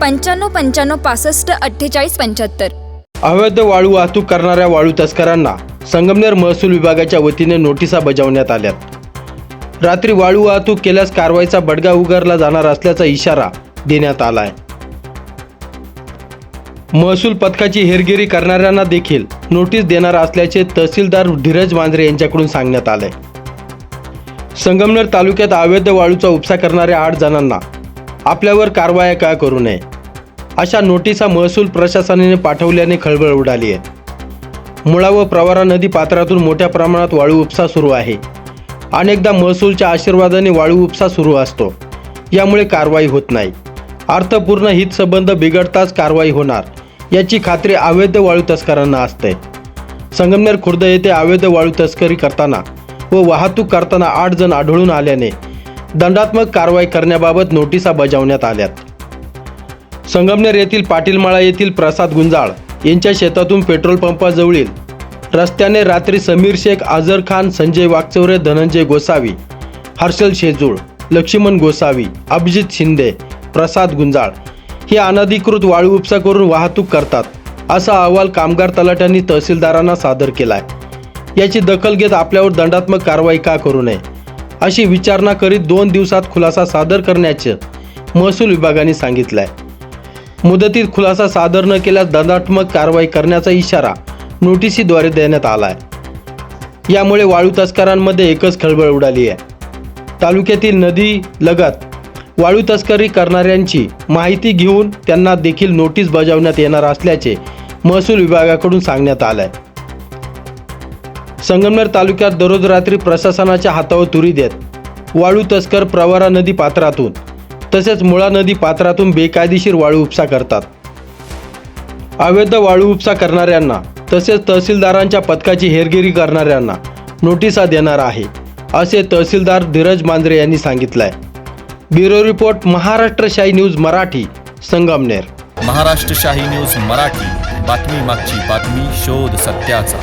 पंच्याण्णव पंच्याण्णव पासष्ट अठ्ठेचाळीस पंच्याहत्तर. अवैध वाळू वाहतूक करणाऱ्या वाळू तस्करांना संगमनेर महसूल विभागाच्या वतीने नोटिसा बजावण्यात आल्यात. रात्री वाळू वाहतूक केल्यास कारवाईचा बडगा उगारला जाणार असल्याचा इशारा देण्यात आलाय. महसूल पथकाची हेरगिरी करणाऱ्यांना देखील नोटीस देणार असल्याचे तहसीलदार धीरज मांजरे यांच्याकडून सांगण्यात आलंय. संगमनेर तालुक्यात अवैध वाळूचा उपसा करणाऱ्या आठ जणांना आपल्यावर कारवाया का करू नये? अशा नोटिसा महसूल प्रशासनाने पाठवल्याने खळबळ उडाली आहे. मुळा व प्रवारा नदी पात्रातून मोठ्या प्रमाणात वाळू उपसा सुरू आहे. अनेकदा महसूलच्या आशीर्वादाने वाळू उपसा सुरू असतो. यामुळे कारवाई होत नाही. अर्थपूर्ण हितसंबंध बिघडताच कारवाई होणार. याची खात्री अवैध वाळू तस्करांना असते. संगमनेर खुर्द येथे अवैध वाळू तस्करी करताना व वाहतूक करताना आठ जण आढळून आल्याने दंडात्मक कारवाई करण्याबाबत नोटिसा बजावण्यात आल्यात. संगमनेर येथील पाटीलमाळा येथील प्रसाद गुंजाळ यांच्या शेतातून पेट्रोल पंपाजवळील रस्त्याने रात्री समीर शेख आझर खान संजय वागचौरे धनंजय गोसावी हर्षल शेजूळ लक्ष्मण गोसावी अभिजित शिंदे प्रसाद गुंजाळ हे अनधिकृत वाळू उपसा करून वाहतूक करतात असा अहवाल कामगार तलाट्यांनी तहसीलदारांना सादर केलाय. याची दखल घेत आपल्यावर दंडात्मक कारवाई का करू नये? अशी विचारणा करीत दोन दिवसात खुलासा सादर करण्याचे महसूल विभागाने सांगितलं आहे मुदतीत खुलासा सादर न केल्यास दंडात्मक कारवाई करण्याचा इशारा नोटिसीद्वारे देण्यात आला आहे यामुळे वाळू तस्करांमध्ये एकच खळबळ उडाली आहे. तालुक्यातील नदी लगत वाळू तस्करी करणाऱ्यांची माहिती घेऊन त्यांना देखील नोटीस बजावण्यात येणार असल्याचे महसूल विभागाकडून सांगण्यात आलं आहे संगमनेर तालुक्यात दररोज रात्री प्रशासनाच्या हातावर तुरी देत वाळू तस्कर प्रवरा नदी पात्रातून तसेच मुळा नदी पात्रातून बेकायदेशीर वाळू उपसा करतात. अवैध वाळू उपसा करणाऱ्यांना तसेच तहसीलदारांच्या पथकाची हेरगिरी करणाऱ्यांना नोटिसा देणार आहे असे तहसीलदार धीरज मांजरे यांनी सांगितलंय. Bureau report Maharashtrashahi news Marathi Sangamner. Maharashtrashahi news Marathi बातमी मागची बातमी शोध सत्याचा.